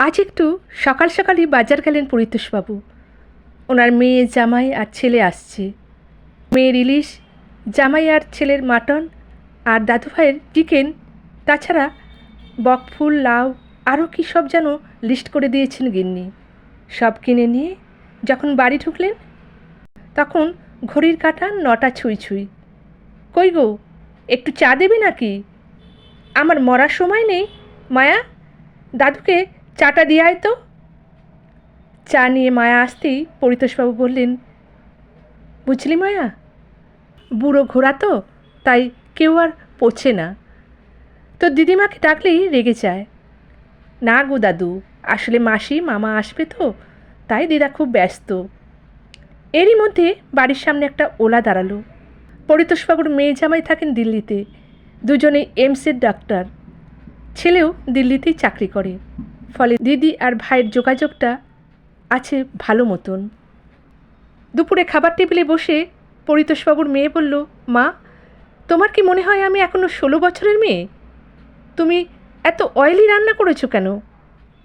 আজ একটু সকাল সকালই বাজার গেলেন পরিতোষবাবু। ওনার মেয়ে জামাই আর ছেলে আসছে। মেয়ের ইলিশ, জামাই আর ছেলের মাটন আর দাদু ভাইয়ের চিকেন, তাছাড়া বকফুল লাউ, আরও কী সব যেন লিস্ট করে দিয়েছেন গিন্নি। সব কিনে নিয়ে যখন বাড়ি ঢুকলেন, তখন ঘড়ির কাঁটা নটা ছুঁই ছুঁই। কই গো, একটু চা দেবে নাকি? আমার মরার সময় নেই, মায়া। দাদুকে চাটা দিয়ে আয় তো। চা নিয়ে মায়া আসতেই পরিতোষবাবু বললেন, বুঝলি মায়া, বুড়ো ঘোড়া তো, তাই কেউ আর পোছে না। তো দিদিমাকে ডাকলেই রেগে যায়। না গো দাদু, আসলে মাসি মামা আসবে তো, তাই দিদা খুব ব্যস্ত। এরই মধ্যে বাড়ির সামনে একটা ওলা দাঁড়াল। পরিতোষবাবুর মেয়ে জামাই থাকেন দিল্লিতে, দুজনে এমসের ডাক্তার। ছেলেও দিল্লিতেই চাকরি করে। ফলে দিদি আর ভাইয়ের যোগাযোগটা আছে ভালো মতন। দুপুরে খাবার টেবিলে বসে পরিতোষবাবুর মেয়ে বলল, মা, তোমার কি মনে হয় আমি এখনও ষোলো বছরের মেয়ে? তুমি এত অয়েলি রান্না করেছ কেন?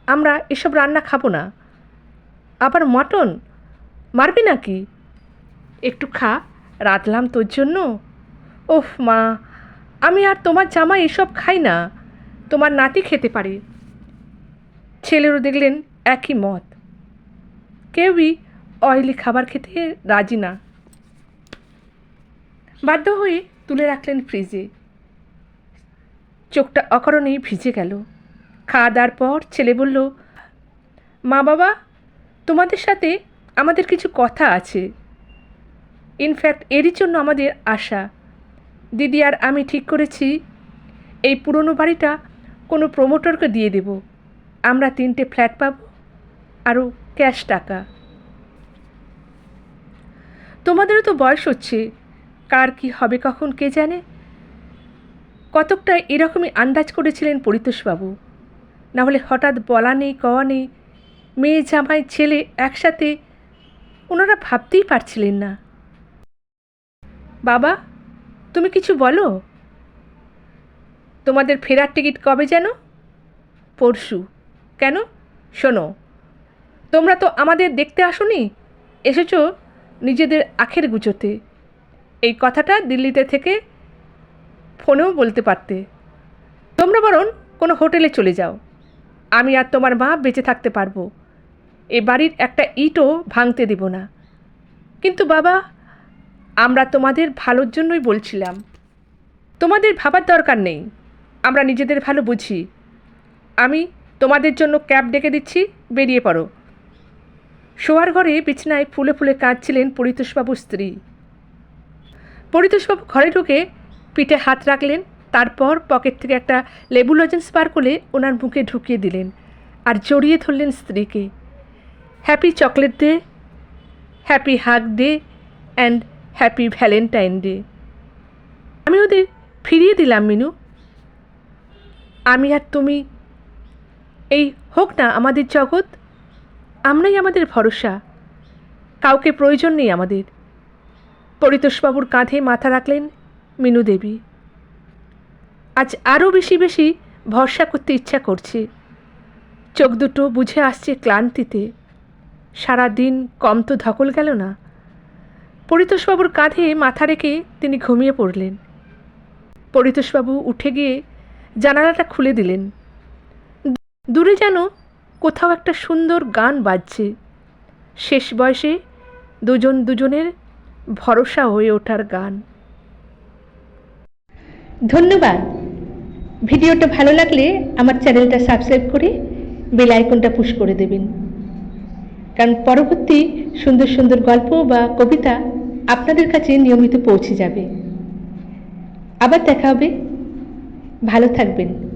আমরা এসব রান্না খাব না। আবার মটন? মারবি নাকি? একটু খা, রাঁধলাম তোর জন্য। ওহ মা, আমি আর তোমার জামা এসব খাই না। তোমার নাতি খেতে পারে। ছেলেরও দেখলেন একই মত। কেউই অয়েলি খাবার খেতে রাজি না। বাধ্য হয়ে তুলে রাখলেন ফ্রিজে। চোখটা অকারণেই ভিজে গেল। খাওয়া দাওয়ার পর ছেলে বলল, মা বাবা, তোমাদের সাথে আমাদের কিছু কথা আছে। ইনফ্যাক্ট এরই জন্য আমাদের আশা। দিদি আর আমি ঠিক করেছি, এই পুরনো বাড়িটা কোনো প্রমোটরকে দিয়ে দেব। আমরা তিনটে ফ্ল্যাট পাব, আরও ক্যাশ টাকা। তোমাদেরও তো বয়স হচ্ছে, কার কি হবে কখন কে জানে? কতকটা এরকমই আন্দাজ করেছিলেন পরিতোষবাবু। নাহলে হঠাৎ বলা নেই, কওয়া নেই, মেয়ে, জামাই, ছেলে একসাথে ওনারা ভাবতেই পারছিলেন না। বাবা, তুমি কিছু বলো? তোমাদের ফেরার টিকিট কবে যেন? পরশু। কেন? শোনো, তোমরা তো আমাদের দেখতে আসোনি? এসেছ নিজেদের আখের গুছোতে এই কথাটা দিল্লিতে থেকে ফোনেও বলতে পারতে। তোমরা বরং কোনো হোটেলে চলে যাও। আমি আর তোমার মা বেঁচে থাকতে পারব। এ বাড়ির একটা ইটও ভাঙতে দেব না। কিন্তু বাবা, আমরা তোমাদের ভালোর জন্যই বলছিলাম। তোমাদের ভাবার দরকার নেই। আমরা নিজেদের ভালো বুঝি। আমি তোমাদের জন্য ক্যাব ডেকে দিচ্ছি, বেরিয়ে পড়ো। শোয়ার ঘরে বিছনায় ফুলে ফুলে কাঁদছিলেন পরিতোষবাবুর স্ত্রী। পরিতোষবাবু ঘরে ঢুকে পিঠে হাত রাখলেন, তারপর পকেট থেকে একটা লেবু লজেন্স বার করে ওনার মুখে ঢুকিয়ে দিলেন আর জড়িয়ে ধরলেন স্ত্রীকে। Happy chocolate day, happy hug day and happy Valentine day. আমি ওদের ফিরিয়ে দিলাম মিনু। আমি আর তুমি এই হোক না আমাদের জগৎ, আমরাই আমাদের ভরসা। কাউকে প্রয়োজন নেই আমাদের। পরিতোষবাবুর কাঁধে মাথা রাখলেন মিনু দেবী। আজ আরও বেশি বেশি ভরসা করতে ইচ্ছা করছে। চোখ দুটো বুঝে আসছে ক্লান্তিতে। সারা দিন কম তো ধকল গেল না। পরিতোষবাবুর কাঁধে মাথা রেখে তিনি ঘুমিয়ে পড়লেন। পরিতোষবাবু উঠে গিয়ে জানালাটা খুলে দিলেন। দূরে যেন কোথাও একটা সুন্দর গান বাজছে। শেষ বয়সে দুজন দুজনের ভরসা হয়ে ওঠার গান। ধন্যবাদ। ভিডিওটা ভালো লাগলে আমার চ্যানেলটা সাবস্ক্রাইব করে বেল আইকনটা পুশ করে দেবেন। কারণ পরবর্তী সুন্দর সুন্দর গল্প বা কবিতা আপনাদের কাছে নিয়মিত পৌঁছে যাবে। আবার দেখা হবে। ভালো থাকবেন।